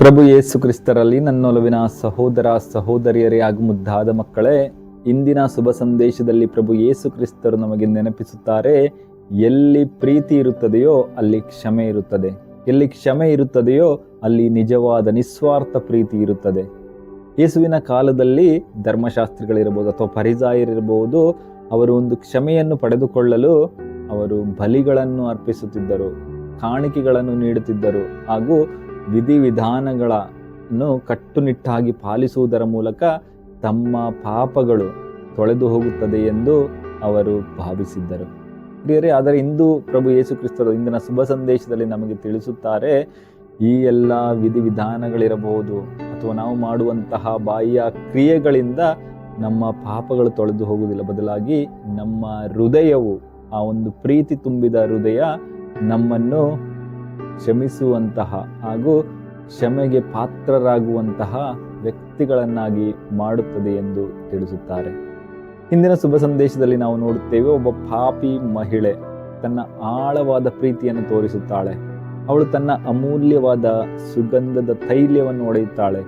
ಪ್ರಭು ಯೇಸು ಕ್ರಿಸ್ತರಲ್ಲಿ ನನ್ನೊಲವಿನ ಸಹೋದರ ಸಹೋದರಿಯರೇ ಆಗ ಮುದ್ದಾದ ಮಕ್ಕಳೇ, ಇಂದಿನ ಶುಭ ಸಂದೇಶದಲ್ಲಿ ಪ್ರಭು ಯೇಸು ಕ್ರಿಸ್ತರು ನಮಗೆ ನೆನಪಿಸುತ್ತಾರೆ, ಎಲ್ಲಿ ಪ್ರೀತಿ ಇರುತ್ತದೆಯೋ ಅಲ್ಲಿ ಕ್ಷಮೆ ಇರುತ್ತದೆ. ಎಲ್ಲಿ ಕ್ಷಮೆ ಇರುತ್ತದೆಯೋ ಅಲ್ಲಿ ನಿಜವಾದ ನಿಸ್ವಾರ್ಥ ಪ್ರೀತಿ ಇರುತ್ತದೆ. ಯೇಸುವಿನ ಕಾಲದಲ್ಲಿ ಧರ್ಮಶಾಸ್ತ್ರಿಗಳಿರಬಹುದು ಅಥವಾ ಪರಿಜಾಯರಿರಬಹುದು, ಅವರು ಒಂದು ಕ್ಷಮೆಯನ್ನು ಪಡೆದುಕೊಳ್ಳಲು ಅವರು ಬಲಿಗಳನ್ನು ಅರ್ಪಿಸುತ್ತಿದ್ದರು, ಕಾಣಿಕೆಗಳನ್ನು ನೀಡುತ್ತಿದ್ದರು ಹಾಗೂ ವಿಧಿವಿಧಾನಗಳನ್ನು ಕಟ್ಟುನಿಟ್ಟಾಗಿ ಪಾಲಿಸುವುದರ ಮೂಲಕ ತಮ್ಮ ಪಾಪಗಳು ತೊಳೆದು ಹೋಗುತ್ತದೆ ಎಂದು ಅವರು ಭಾವಿಸಿದ್ದರು. ಪ್ರಿಯರೇ, ಆದರೆ ಇಂದು ಪ್ರಭು ಯೇಸು ಕ್ರಿಸ್ತರು ಇಂದಿನ ಶುಭ ಸಂದೇಶದಲ್ಲಿ ನಮಗೆ ತಿಳಿಸುತ್ತಾರೆ, ಈ ಎಲ್ಲ ವಿಧಿವಿಧಾನಗಳಿರಬಹುದು ಅಥವಾ ನಾವು ಮಾಡುವಂತಹ ಬಾಯಿಯ ಕ್ರಿಯೆಗಳಿಂದ ನಮ್ಮ ಪಾಪಗಳು ತೊಳೆದು ಹೋಗುವುದಿಲ್ಲ. ಬದಲಾಗಿ ನಮ್ಮ ಹೃದಯವು ಆ ಒಂದು ಪ್ರೀತಿ ತುಂಬಿದ ಹೃದಯ ನಮ್ಮನ್ನು ಕ್ಷಮಿಸುವಂತಹ ಹಾಗೂ ಕ್ಷಮೆಗೆ ಪಾತ್ರರಾಗುವಂತಹ ವ್ಯಕ್ತಿಗಳನ್ನಾಗಿ ಮಾಡುತ್ತದೆ ಎಂದು ತಿಳಿಸುತ್ತಾರೆ. ಹಿಂದಿನ ಶುಭ ಸಂದೇಶದಲ್ಲಿ ನಾವು ನೋಡುತ್ತೇವೆ, ಒಬ್ಬ ಪಾಪಿ ಮಹಿಳೆ ತನ್ನ ಆಳವಾದ ಪ್ರೀತಿಯನ್ನು ತೋರಿಸುತ್ತಾಳೆ. ಅವಳು ತನ್ನ ಅಮೂಲ್ಯವಾದ ಸುಗಂಧದ ತೈಲ್ಯವನ್ನು ಒಡೆಯುತ್ತಾಳೆ.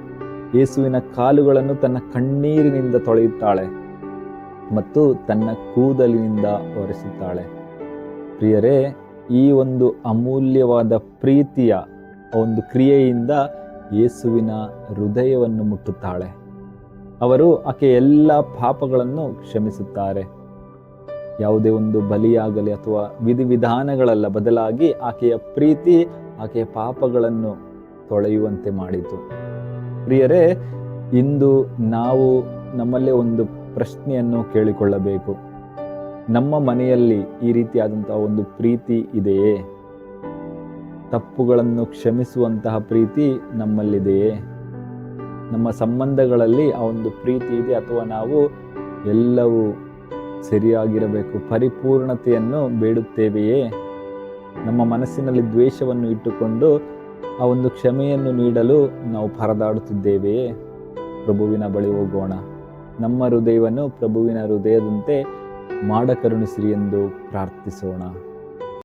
ಯೇಸುವಿನ ಕಾಲುಗಳನ್ನು ತನ್ನ ಕಣ್ಣೀರಿನಿಂದ ತೊಳೆಯುತ್ತಾಳೆ ಮತ್ತು ತನ್ನ ಕೂದಲಿನಿಂದ ಒರೆಸುತ್ತಾಳೆ. ಪ್ರಿಯರೇ ಈ ಒಂದು ಅಮೂಲ್ಯವಾದ ಪ್ರೀತಿಯ ಒಂದು ಕ್ರಿಯೆಯಿಂದ ಯೇಸುವಿನ ಹೃದಯವನ್ನು ಮುಟ್ಟುತ್ತಾಳೆ. ಅವರು ಆಕೆ ಎಲ್ಲ ಪಾಪಗಳನ್ನು ಕ್ಷಮಿಸುತ್ತಾರೆ. ಯಾವುದೇ ಒಂದು ಬಲಿಯಾಗಲಿ ಅಥವಾ ವಿಧಿವಿಧಾನಗಳಲ್ಲ, ಬದಲಾಗಿ ಆಕೆಯ ಪ್ರೀತಿ ಆಕೆಯ ಪಾಪಗಳನ್ನು ತೊಳೆಯುವಂತೆ ಮಾಡಿತು. ಪ್ರಿಯರೇ, ಇಂದು ನಾವು ನಮ್ಮಲ್ಲೇ ಒಂದು ಪ್ರಶ್ನೆಯನ್ನು ಕೇಳಿಕೊಳ್ಳಬೇಕು. ನಮ್ಮ ಮನೆಯಲ್ಲಿ ಈ ರೀತಿಯಾದಂತಹ ಒಂದು ಪ್ರೀತಿ ಇದೆಯೇ? ತಪ್ಪುಗಳನ್ನು ಕ್ಷಮಿಸುವಂತಹ ಪ್ರೀತಿ ನಮ್ಮಲ್ಲಿದೆಯೇ? ನಮ್ಮ ಸಂಬಂಧಗಳಲ್ಲಿ ಆ ಒಂದು ಪ್ರೀತಿ ಇದೆ ಅಥವಾ ನಾವು ಎಲ್ಲವೂ ಸರಿಯಾಗಿರಬೇಕು, ಪರಿಪೂರ್ಣತೆಯನ್ನು ಬೇಡುತ್ತೇವೆಯೇ? ನಮ್ಮ ಮನಸ್ಸಿನಲ್ಲಿ ದ್ವೇಷವನ್ನು ಇಟ್ಟುಕೊಂಡು ಆ ಒಂದು ಕ್ಷಮೆಯನ್ನು ನೀಡಲು ನಾವು ಪರದಾಡುತ್ತಿದ್ದೇವೆಯೇ? ಪ್ರಭುವಿನ ಬಳಿ ಹೋಗೋಣ. ನಮ್ಮ ಹೃದಯವನ್ನು ಪ್ರಭುವಿನ ಹೃದಯದಂತೆ ಮಾಡ ಕರುಣಿಸಿರಿ ಎಂದು ಪ್ರಾರ್ಥಿಸೋಣ.